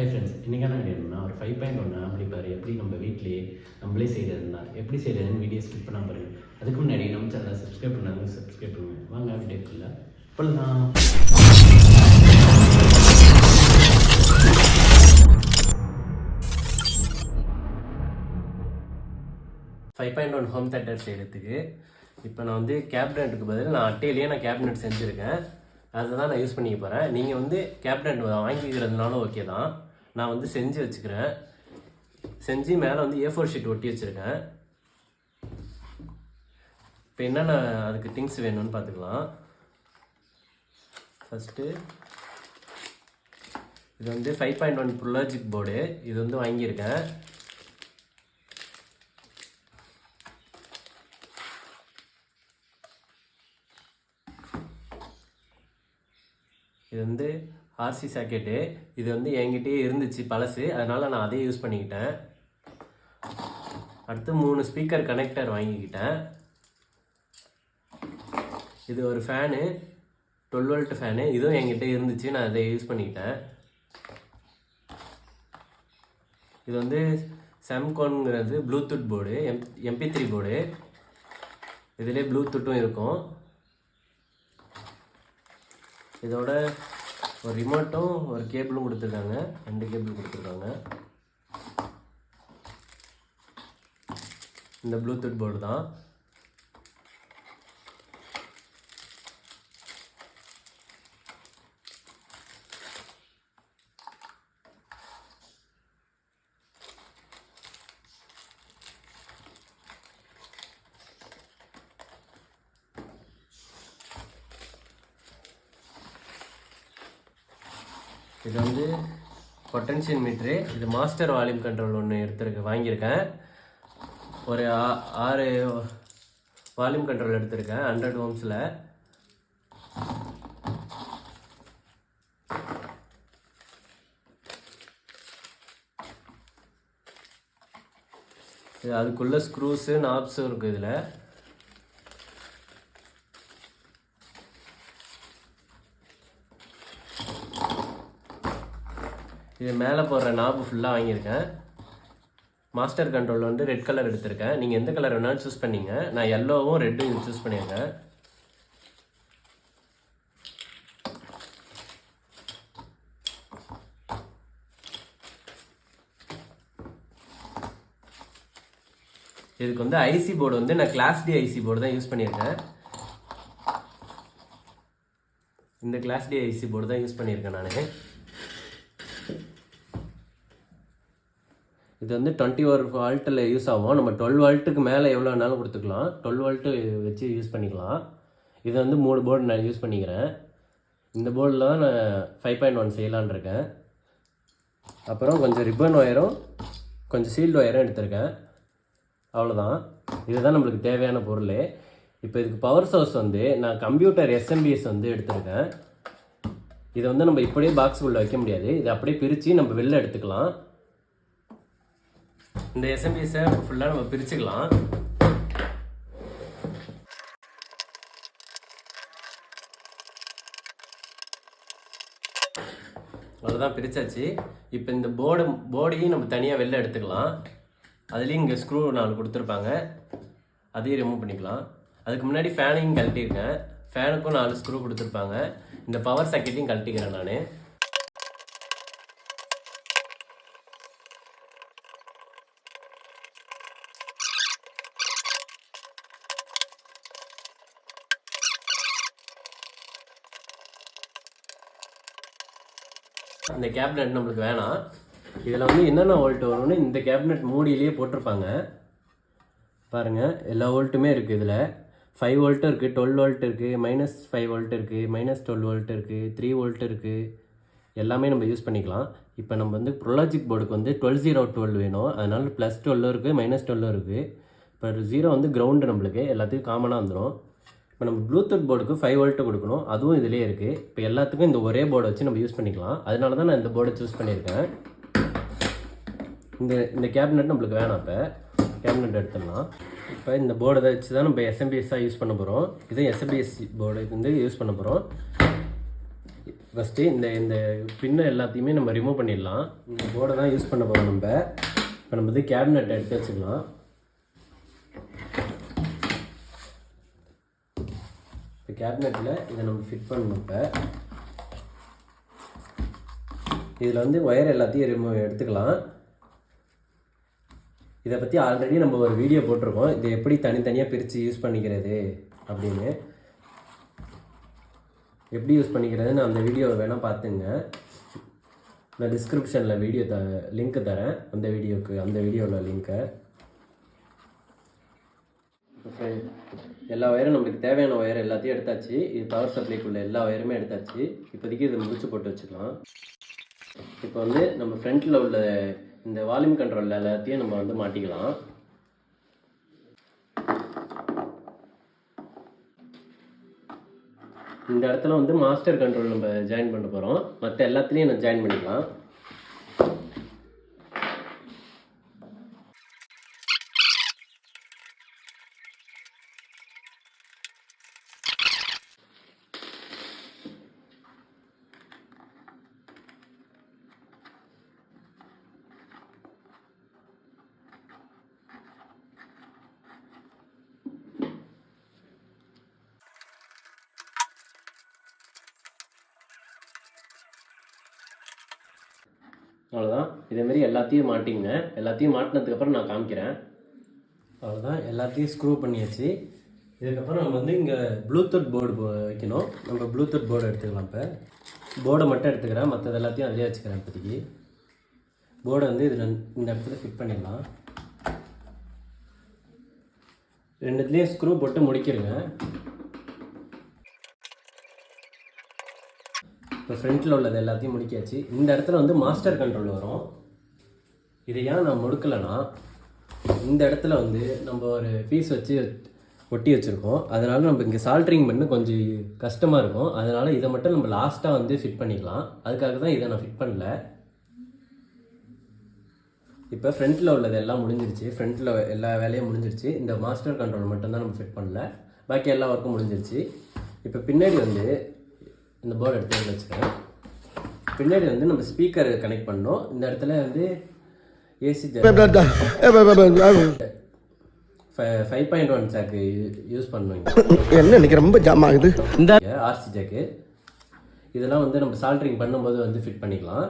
Hi friends இன்றைக்கான video என்னன்னா ஒரு ஃபைவ் பாயிண்ட் ஒன்று ஆம்பிளிஃபயர் எப்படி நம்ம வீட்லேயே நம்மளே செய்கிறதுனா எப்படி செய்கிறதுன்னு வீடியோ ஸ்கிப் பண்ணாம பாருங்கள் அதுக்கு முன்னாடி நம்ம சேனலை சப்ஸ்கிரைப் பண்ணாங்க சப்ஸ்கிரைப் பண்ணுங்க. வாங்க வீடியோக்குள்ள இப்போல்லாம் five point one home theatre செய்கிறதுக்கு இப்போ நான் வந்து கேபினெட்டுக்கு பதில் நான் அட்டையிலேயே நான் கேபினெட் செஞ்சுருக்கேன். அதை தான் நான் யூஸ் பண்ணிக்க போகிறேன் நீங்கள் வந்து கேபினெட் வாங்கிக்கிறதுனாலும் ஓகே தான். நான் வந்து செஞ்சு வச்சுக்கிறேன். செஞ்சு மேலே வந்து ஏ ஃபோர் ஷீட் ஒட்டி வச்சுருக்கேன். இப்போ என்னென்ன அதுக்கு திங்ஸ் வேணும்னு பார்த்துக்கலாம். ஃபஸ்ட்டு இது வந்து five point one Pro Logic board இது வந்து வாங்கியிருக்கேன். இது வந்து ஆர்சி சாக்கெட்டு இது வந்து என்கிட்டயே இருந்துச்சு பழசு. அதனால் நான் அதே யூஸ் பண்ணிக்கிட்டேன். அடுத்து மூணு ஸ்பீக்கர் கனெக்டர் வாங்கிக்கிட்டேன். இது ஒரு ஃபேனு டுவெல் வோல்ட் ஃபேனு இதுவும் என்கிட்ட இருந்துச்சு. நான் அதை யூஸ் பண்ணிக்கிட்டேன். இது வந்து செம்கான்ங்கிறது Bluetooth board M MP three board இதிலே ப்ளூடூத்தும் இருக்கும். இதோட ஒரு ரிமோட்டும் ஒரு கேபிளும் கொடுத்துருக்காங்க. ரெண்டு கேபிள் கொடுத்துருக்காங்க. இந்த ப்ளூடூத் போர்டு தான். இது வந்து பொட்டன்ஷியல் மீட்ரு இது மாஸ்டர் வால்யூம் கண்ட்ரோல் ஒன்று எடுத்துருக்கு வாங்கியிருக்கேன். ஒரு ஆ- ஆறு வால்யூம் கண்ட்ரோல் எடுத்திருக்கேன் ஹண்ட்ரட் ஓம்ஸில் இது அதுக்குள்ள ஸ்க்ரூஸு நாப்ஸும் இருக்குது இதில். இது மேலே போடுற நாபு ஃபுல்லாக வாங்கியிருக்கேன். மாஸ்டர் கண்ட்ரோல் வந்து ரெட் கலர் எடுத்திருக்கேன். நீங்கள் எந்த கலர் வேணாலும் சூஸ் பண்ணீங்க. நான் எல்லோவும் ரெட்டும் சூஸ் பண்ணியிருக்கேன். இதுக்கு வந்து ஐசி போர்டு வந்து நான் கிளாஸ் டி ஐசி போர்டு தான் யூஸ் பண்ணியிருக்கேன். இந்த கிளாஸ் டி ஐசி போர்டு தான் யூஸ் பண்ணியிருக்கேன் நான். இது வந்து டுவெண்ட்டி ஒரு வால்ட்டில் யூஸ் ஆகும். நம்ம டுவெல் வால்ட்டுக்கு மேலே எவ்வளோ வேணாலும் கொடுத்துக்கலாம். டுவெல் வால்ட்டு வச்சு யூஸ் பண்ணிக்கலாம். இது வந்து மூணு போர்டு நான் யூஸ் பண்ணிக்கிறேன். இந்த போர்டில் தான் நான் ஃபைவ் பாயிண்ட் ஒன் செய்யலான் இருக்கேன். அப்புறம் கொஞ்சம் ரிப்பன் ஒயரும் கொஞ்சம் சீல்டு ஒயரும் எடுத்திருக்கேன். அவ்வளோதான் இதுதான் நம்மளுக்கு தேவையான பொருள். இப்போ இதுக்கு பவர் சோர்ஸ் வந்து நான் கம்ப்யூட்டர் எஸ்எம்பிஎஸ் வந்து எடுத்திருக்கேன். இதை வந்து நம்ம இப்படியே பாக்ஸ் வைக்க முடியாது. இதை அப்படியே பிரித்து நம்ம வெளில எடுத்துக்கலாம். இந்த எஸ்எம்பிஎஸை ஃபுல்லாக நம்ம பிரிச்சுக்கலாம். அவ்வளோதான் பிரிச்சாச்சு. இப்போ இந்த போர்டு போர்டையும் நம்ம தனியாக வெளில எடுத்துக்கலாம். அதுலேயும் இங்கே ஸ்க்ரூ நாலு கொடுத்துருப்பாங்க. அதையும் ரிமூவ் பண்ணிக்கலாம். அதுக்கு முன்னாடி ஃபேனையும் கழட்டியிருக்கேன். ஃபேனுக்கும் நாலு ஸ்க்ரூ கொடுத்துருப்பாங்க. இந்த பவர் சாக்கெட்டையும் கழட்டிக்கிறேன் நான். அந்த கேபினெட் நம்மளுக்கு வேணாம். இதில் வந்து என்னென்ன வோல்ட் வரும்னு இந்த கேபினெட் மூடியிலேயே போட்டிருப்பாங்க. பாருங்கள் எல்லா வோல்ட்டுமே இருக்குது இதில். ஃபைவ் வோல்ட்டும் இருக்குது டுவெல் வோல்ட் இருக்குது மைனஸ் ஃபைவ் வோல்ட் இருக்குது மைனஸ் டுவெல் வோல்ட் இருக்குது த்ரீ வோல்ட் இருக்குது எல்லாமே நம்ம யூஸ் பண்ணிக்கலாம். இப்போ நம்ம வந்து ப்ரொலாஜிக் போர்டுக்கு வந்து டுவெல் ஜீரோ டுவெல் வேணும். அதனால் ப்ளஸ் டுவெல்லும் இருக்குது மைனஸ் டுவெல்லும் இருக்குது இப்போ ஜீரோ வந்து கிரவுண்டு நம்மளுக்கு எல்லாத்துக்கும் காமனாக வந்துடும் இப்போ நம்ம ப்ளூடூத் போர்டுக்கு ஃபைவ் வோல்ட்டு கொடுக்கணும். அதுவும் இதிலே இருக்குது இப்போ எல்லாத்துக்கும் இந்த ஒரே போர்டை வச்சு நம்ம யூஸ் பண்ணிக்கலாம். அதனால தான் நான் இந்த போர்டை சூஸ் பண்ணியிருக்கேன். இந்த இந்த கேபினெட் நம்மளுக்கு வேணாம் இப்போ. கேபினெட் எடுத்துடலாம். இப்போ இந்த போர்டை வச்சு தான் நம்ம எஸ்எம்பிஎஸ்ஸாக யூஸ் பண்ண போகிறோம் இது எஸ்எம்பிஎஸ் போர்டு வந்து யூஸ் பண்ண போகிறோம் ஃபஸ்ட்டு இந்த இந்த பின்னை எல்லாத்தையுமே நம்ம ரிமூவ் பண்ணிடலாம். இந்த போர்டை தான் யூஸ் பண்ண போகிறோம் நம்ம. இப்போ நம்ம வந்து கேபினெட் எடுத்து வச்சுக்கலாம். இப்போ கேபினெட்டில் இதை நம்ம ஃபிட் பண்ணணும் இப்போ. இதில் வந்து ஒயர் எல்லாத்தையும் ரிமூவ் எடுத்துக்கலாம். இதை பற்றி ஆல்ரெடி நம்ம ஒரு வீடியோ போட்டிருக்கோம். இதை எப்படி தனித்தனியாக பிரித்து யூஸ் பண்ணிக்கிறது அப்படின்னு. எப்படி யூஸ் பண்ணிக்கிறதுன்னு அந்த வீடியோவை வேணால் பார்த்துங்க. நான் டிஸ்கிரிப்ஷனில் வீடியோ த லிங்க் தரேன். அந்த வீடியோக்கு அந்த வீடியோவில் லிங்க்கை எல்லா ஒயரும் நம்மளுக்கு தேவையான ஒயர் எல்லாத்தையும் எடுத்தாச்சு. இது பவர் சப்ளைக்குள்ள எல்லா ஒயருமே எடுத்தாச்சு. இப்போதைக்கு இதை முடிச்சு போட்டு வச்சுக்கலாம். இப்போ வந்து நம்ம ஃப்ரண்ட்டில் உள்ள இந்த வால்யூம் கண்ட்ரோல் எல்லாத்தையும் நம்ம வந்து மாட்டிக்கலாம். இந்த இடத்துல வந்து மாஸ்டர் கண்ட்ரோல் நம்ம ஜாயின் பண்ண போகிறோம் மற்ற எல்லாத்துலேயும் நான் ஜாயின் பண்ணிக்கலாம். அவ்வளோதான் இதேமாரி எல்லாத்தையும் மாட்டிங்க. எல்லாத்தையும் மாட்டினதுக்கப்புறம் நான் காமிக்கிறேன். அவ்வளோதான் எல்லாத்தையும் ஸ்க்ரூ பண்ணியாச்சு. இதுக்கப்புறம் நம்ம வந்து இங்கே ப்ளூடூத் போர்டு வைக்கணும். நம்ம ப்ளூடூத் போர்டு எடுத்துக்கலாம் இப்போ. போர்டை மட்டும் எடுத்துக்கிறேன். மற்றது எல்லாத்தையும் அதிலே வச்சுக்கிறேன் இப்போதைக்கு. போர்டை வந்து இதில் இந்த இடத்துல ஃபிட் பண்ணிடலாம். ரெண்டுத்துலேயும் ஸ்க்ரூ போட்டு முடிக்கிருங்க இப்போ ஃப்ரண்ட்டில் உள்ளது எல்லாத்தையும் முடிக்காச்சு. இந்த இடத்துல வந்து மாஸ்டர் கண்ட்ரோல் வரும். இதை ஏன் நான் முடுக்கலைன்னா இந்த இடத்துல வந்து நம்ம ஒரு பீஸ் வச்சு ஒட்டி வச்சுருக்கோம். அதனால் நம்ம இங்கே சால்ட்ரிங் பண்ண கொஞ்சம் கஷ்டமாக இருக்கும். அதனால் இதை மட்டும் நம்ம லாஸ்ட்டாக வந்து ஃபிட் பண்ணிக்கலாம். அதுக்காக தான் இதை நான் ஃபிட் பண்ணல. இப்போ ஃப்ரண்ட்டில் உள்ளது எல்லாம் முடிஞ்சிருச்சு. ஃப்ரண்ட்டில் எல்லா வேலையும் முடிஞ்சிருச்சு. இந்த மாஸ்டர் கண்ட்ரோல் மட்டும்தான் நம்ம ஃபிட் பண்ணல. பாக்கி எல்லா ஒர்க்கும் முடிஞ்சிருச்சு. இப்போ பின்னாடி வந்து இந்த போர்டு எடுத்து வச்சுக்கிறேன். பின்னாடி வந்து நம்ம ஸ்பீக்கர் கனெக்ட் பண்ணோம் இந்த இடத்துல வந்து AC five point one jack use பண்ணுவீங்க. என்ன இன்னைக்கு ரொம்ப ஜாம் ஆகுது? இந்த ஆர்சி ஜாக்கு இதெல்லாம் வந்து நம்ம சால்ட்ரிங் பண்ணும்போது வந்து ஃபிட் பண்ணிக்கலாம்.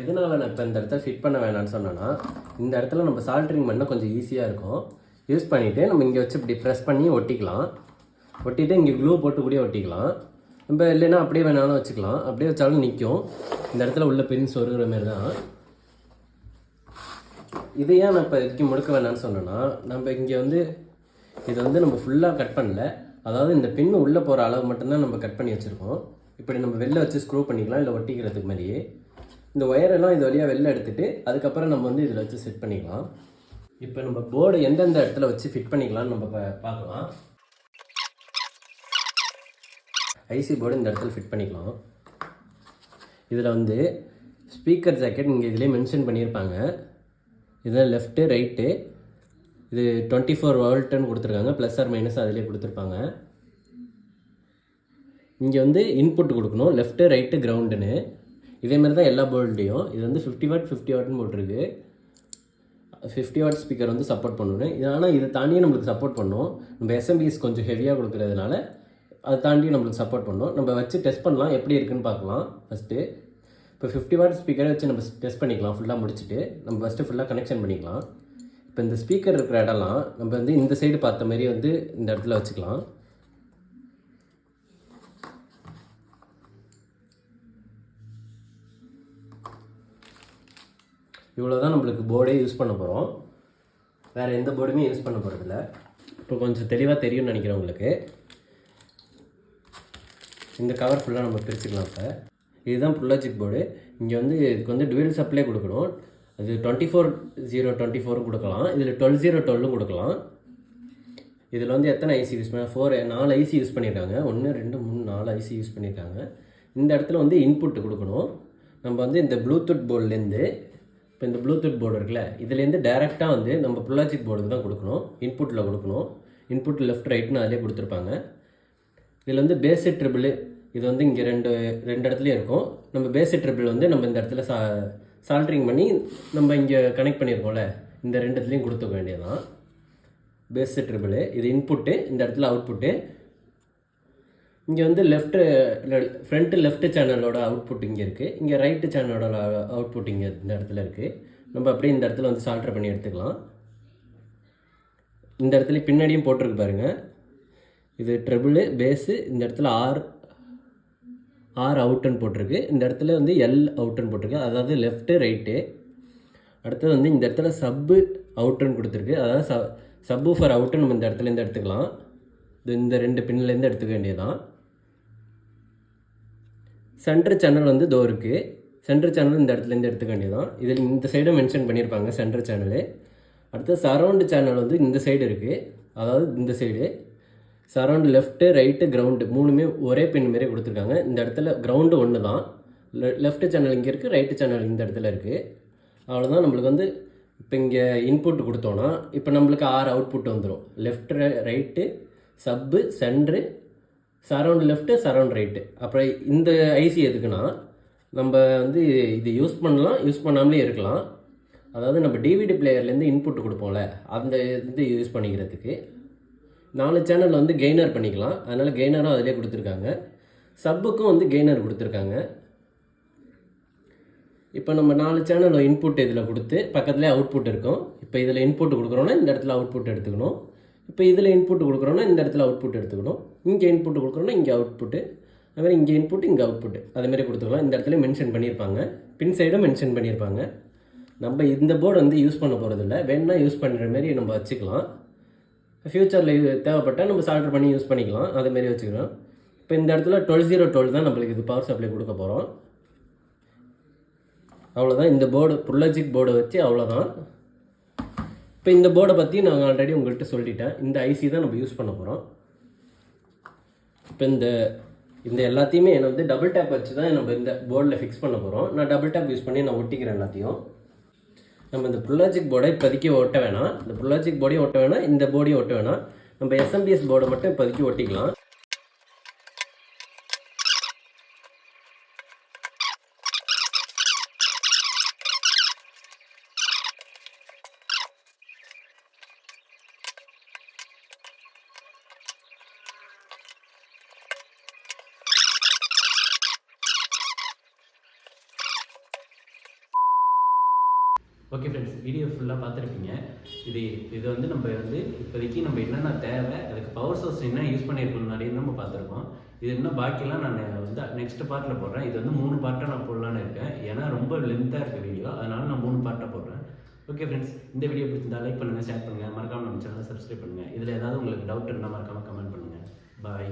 எதனால் நான் இப்போ இந்த இடத்துல ஃபிட் பண்ண வேணாம்னு சொன்னேன்னா இந்த இடத்துல நம்ம சால்ட்ரிங் பண்ண கொஞ்சம் ஈஸியாக இருக்கும். யூஸ் பண்ணிவிட்டு நம்ம இங்கே வச்சு இப்படி ப்ரெஸ் பண்ணி ஒட்டிக்கலாம். ஒட்டிட்டு இங்கே க்ளூ போட்டு கூட ஒட்டிக்கலாம். நம்ம இல்லைன்னா அப்படியே வேணாலும் வச்சுக்கலாம். அப்படியே வச்சாலும் நிற்கும் இந்த இடத்துல உள்ள பின் சொருகிற மாதிரி தான். இதை ஏன் நான் இப்போ இதுக்கு முடுக்க வேணாம்னு சொன்னேன்னா நம்ம இங்கே வந்து இதை வந்து நம்ம ஃபுல்லாக கட் பண்ணல. அதாவது இந்த பின் உள்ளே போகிற அளவு மட்டும்தான் நம்ம கட் பண்ணி வச்சுருக்கோம். இப்படி நம்ம வெளில வச்சு ஸ்க்ரூ பண்ணிக்கலாம் இல்லை ஒட்டிக்கிறதுக்கு மாதிரியே. இந்த ஒயரெல்லாம் இது வழியாக வெளில எடுத்துட்டு அதுக்கப்புறம் நம்ம வந்து இதில் வச்சு செட் பண்ணிக்கலாம். இப்போ நம்ம போர்டு எந்தெந்த இடத்துல வச்சு ஃபிட் பண்ணிக்கலாம்னு நம்ம பார்க்கலாம். ஐசி போர்டு இந்த இடத்துல ஃபிட் பண்ணிக்கலாம். இதில் வந்து ஸ்பீக்கர் ஜாக்கெட் இங்கே இதிலே மென்ஷன் பண்ணியிருப்பாங்க. இதில் லெஃப்ட்டு ரைட்டு இது டுவெண்ட்டி ஃபோர் வோல்ட்டுன்னு கொடுத்துருக்காங்க. ப்ளஸ் ஆர் மைனஸ் அதிலே கொடுத்துருப்பாங்க. இங்கே வந்து இன்புட் கொடுக்கணும். லெஃப்ட்டு ரைட்டு கிரவுண்டுன்னு இதேமாதிரி தான் எல்லா போர்ட்லேயும் இது வந்து ஃபிஃப்டி வாட் ஃபிஃப்டி வாட்னு போட்டிருக்கு. ஃபிஃப்டி வாட் ஸ்பீக்கர் வந்து சப்போர்ட் பண்ணணும் இது ஆனால் இதை தாண்டியே நம்மளுக்கு சப்போர்ட் பண்ணும். நம்ம எஸ்எம்பிஎஸ் கொஞ்சம் ஹெவியாக கொடுக்குறதுனால அதை தாண்டி நம்மளுக்கு சப்போர்ட் பண்ணும். நம்ம வச்சு டெஸ்ட் பண்ணலாம். எப்படி இருக்குன்னு பார்க்கலாம். ஃபஸ்ட்டு இப்போ ஃபிஃப்டி வாட் ஸ்பீக்கரை வச்சு நம்ம டெஸ்ட் பண்ணிக்கலாம். ஃபுல்லாக முடிச்சுட்டு நம்ம ஃபஸ்ட்டு ஃபுல்லாக கனெக்ஷன் பண்ணிக்கலாம். இப்போ இந்த ஸ்பீக்கர் இருக்கிற இடம்லாம் நம்ம வந்து இந்த சைடு பார்த்த மாதிரி வந்து இந்த இடத்துல வச்சுக்கலாம். இவ்வளோ தான் நம்மளுக்கு போர்டே யூஸ் பண்ண போகிறோம் வேறு எந்த போர்டுமே யூஸ் பண்ண போகிறதில்ல இப்போ கொஞ்சம் தெளிவாக தெரியும்னு நினைக்கிறேன் உங்களுக்கு. இந்த கவர் ஃபுல்லாக நம்ம பிரிச்சுக்கலாம் இப்போ. இதுதான் புல்லாஜிக் போர்டு இங்கே வந்து இதுக்கு வந்து டுவெல் சப்ளை கொடுக்கணும். அது டுவெண்ட்டி ஃபோர் ஜீரோ டுவெண்ட்டி ஃபோரும் கொடுக்கலாம். இதில் டுவெல் ஜீரோ டுவெல்லும் கொடுக்கலாம். இதில் வந்து எத்தனை ஐசி யூஸ் பண்ண ஃபோர் நாலு ஐசி யூஸ் பண்ணியிருக்காங்க ஒன்று ரெண்டு மூணு நாலு ஐசி யூஸ் பண்ணியிருக்காங்க இந்த இடத்துல வந்து இன்புட் கொடுக்கணும். நம்ம வந்து இந்த ப்ளூடூத் போர்ட்லேருந்து இப்போ இந்த ப்ளூடூத் போர்டு இருக்குல்ல இதுலேருந்து டேரெக்டாக வந்து நம்ம ப்ரொலாஜிக் போர்டுக்கு தான் கொடுக்கணும். இன்புட்டில் கொடுக்கணும். இன்புட் லெஃப்ட் ரைட்னு அதிலே கொடுத்துருப்பாங்க. இதில் வந்து பேசிக் ட்ரிபிள் இது வந்து இங்கே ரெண்டு ரெண்டு இடத்துலையும் இருக்கும். நம்ம பேசிக் ட்ரிபிள் வந்து நம்ம இந்த இடத்துல சா சால்ட்ரிங் பண்ணி நம்ம இங்கே கனெக்ட் பண்ணியிருக்கோம்ல இந்த ரெண்டு இடத்துலையும் கொடுத்துக்க வேண்டியதுதான். பேசிக் ட்ரிபிள் இது இன்புட்டு இந்த இடத்துல அவுட்புட்டு இங்கே வந்து லெஃப்ட்டு ஃப்ரண்ட்டு லெஃப்ட் சேனலோட அவுட்புட் இங்கே இருக்குது இங்கே ரைட்டு சேனலோட அவுட்புட் இங்கே இந்த இடத்துல இருக்குது நம்ம அப்படியே இந்த இடத்துல வந்து சால்ட்ரு பண்ணி எடுத்துக்கலாம். இந்த இடத்துல பின்னாடியும் போட்டிருக்கு பாருங்க. இது ட்ரிபிள் பேஸு இந்த இடத்துல ஆர் ஆர் அவுட்டுன்னு போட்டிருக்கு. இந்த இடத்துல வந்து எல் அவுட்டுன்னு போட்டிருக்கு. அதாவது லெஃப்ட்டு ரைட்டு அடுத்தது வந்து இந்த இடத்துல சப்பு அவுட்டுன்னு கொடுத்துருக்கு. அதாவது ச சப்பு ஃபார் அவுட்டுன்னு நம்ம இந்த இடத்துலேருந்து எடுத்துக்கலாம். இது இந்த ரெண்டு பின்லேருந்து எடுத்துக்க வேண்டியதான் சென்டர் சேனல் வந்து தோ இருக்குது சென்டர் சேனல் இந்த இடத்துலேருந்து எடுத்துக்க வேண்டியதான் இதில் இந்த சைடும் மென்ஷன் பண்ணியிருப்பாங்க சென்டர் சேனலு. அடுத்து சரௌண்டு சேனல் வந்து இந்த சைடு இருக்குது அதாவது இந்த side surround left right ground மூணுமே ஒரே பின் மாரி கொடுத்துருக்காங்க. இந்த இடத்துல கிரவுண்டு ஒன்று தான் லெஃப்ட் சேனல் இங்கே இருக்குது ரைட்டு சேனல் இந்த இடத்துல இருக்குது அவ்வளோதான் நம்மளுக்கு வந்து இப்போ இங்கே இன்புட் கொடுத்தோன்னா இப்போ நம்மளுக்கு ஆறு அவுட்புட் வந்துடும் left right sub centre surround left surround right அப்புறம் இந்த ஐசி எதுக்குன்னா நம்ம வந்து இது யூஸ் பண்ணலாம் யூஸ் பண்ணாமலே இருக்கலாம். அதாவது நம்ம டிவிடி பிளேயர்லேருந்து இன்புட் கொடுப்போம்ல அந்த இது யூஸ் பண்ணிக்கிறதுக்கு. நாலு சேனல் வந்து கெய்னர் பண்ணிக்கலாம். அதனால் கெய்னரும் அதிலே கொடுத்துருக்காங்க. சப்புக்கும் வந்து கெய்னர் கொடுத்துருக்காங்க. இப்போ நம்ம நாலு சேனல் இன்புட் இதில் கொடுத்து பக்கத்துலேயே அவுட்புட் இருக்கும். இப்போ இதில் இன்புட் கொடுக்குறோன்னா இந்த இடத்துல அவுட்புட் எடுத்துக்கணும். இப்போ இதில் இன்புட் கொடுக்குறோன்னா இந்த இடத்துல அவுட்புட் எடுத்துக்கணும். இங்கே இன்புட் கொடுக்குறோன்னா இங்கே அவுட்புட்டு அதுமாதிரி இங்கே இன்புட் இங்கே அவுட்புட் அதுமாரி கொடுத்துக்கலாம். இந்த இடத்துல மென்ஷன் பண்ணியிருப்பாங்க. பின் சைடும் மென்ஷன் பண்ணியிருப்பாங்க. நம்ம இந்த போர்டு வந்து யூஸ் பண்ண போகிறதில்ல வேணும்னா யூஸ் பண்ணுற மாரி நம்ம வச்சுக்கலாம். ஃப்யூச்சரில் தேவைப்பட்டால் நம்ம சால்டர் பண்ணி யூஸ் பண்ணிக்கலாம். அதுமாரி வச்சுக்கலாம் இப்போ இந்த இடத்துல டுவெல் ஜீரோ டுவெல் தான் நம்மளுக்கு இது பவர் சப்ளை கொடுக்க போகிறோம் அவ்வளோதான் இந்த போர்டு புல்லஜிக் போர்டை வச்சு அவ்வளோதான் இப்போ இந்த போர்டை பற்றி நான் ஆல்ரெடி உங்கள்கிட்ட சொல்லிட்டேன். இந்த ஐசி தான் நம்ம யூஸ் பண்ண போகிறோம் இப்போ இந்த இந்த எல்லாத்தையுமே நான் வந்து டபுள் டேப் வச்சு தான் நம்ம இந்த போர்டில் ஃபிக்ஸ் பண்ண போகிறோம் நான் டபுள் டேப் யூஸ் பண்ணி நான் ஒட்டிக்கிறேன் எல்லாத்தையும். நம்ம இந்த ப்ரொலாஜிக் போர்டை இப்போதைக்கு ஒட்ட வேணாம். இந்த புல்லாஜிக் போர்டையும் ஒட்ட வேணாம். இந்த போர்டையும் ஒட்ட வேணாம். நம்ம எஸ்எம்பிஎஸ் போர்டை மட்டும் இப்போதைக்கு ஒட்டிக்கலாம். ஓகே ஃப்ரெண்ட்ஸ் வீடியோ ஃபுல்லாக பார்த்துருப்பீங்க. இது இது வந்து நம்ம வந்து இப்போதைக்கு நம்ம என்னென்ன தேவை அதுக்கு பவர் சோர்ஸ் என்ன யூஸ் பண்ணியிருக்கோம் நிறைய நம்ம பார்த்துருக்கோம். இது இன்னும் பாக்கிலாம் நான் வந்து நெக்ஸ்ட் பார்ட்டில் போடுறேன். இது வந்து மூணு பார்ட்டாக நான் போடலான்னு இருக்கேன். ஏன்னா ரொம்ப லென்த்தாக இருக்குது வீடியோ அதனால் நான் மூணு பார்ட்டாக போடுறேன். ஓகே ஃப்ரெண்ட்ஸ் இந்த வீடியோ பிடிச்சிருந்தா லைக் பண்ணுங்கள் ஷேர் பண்ணுங்கள் மறக்காமல் நம்ம சேனலை சப்ஸ்கிரைப் பண்ணுங்கள் இதில் ஏதாவது உங்களுக்கு டவுட் இருந்தால் மறக்காமல் கமெண்ட் பண்ணுங்கள் பாய்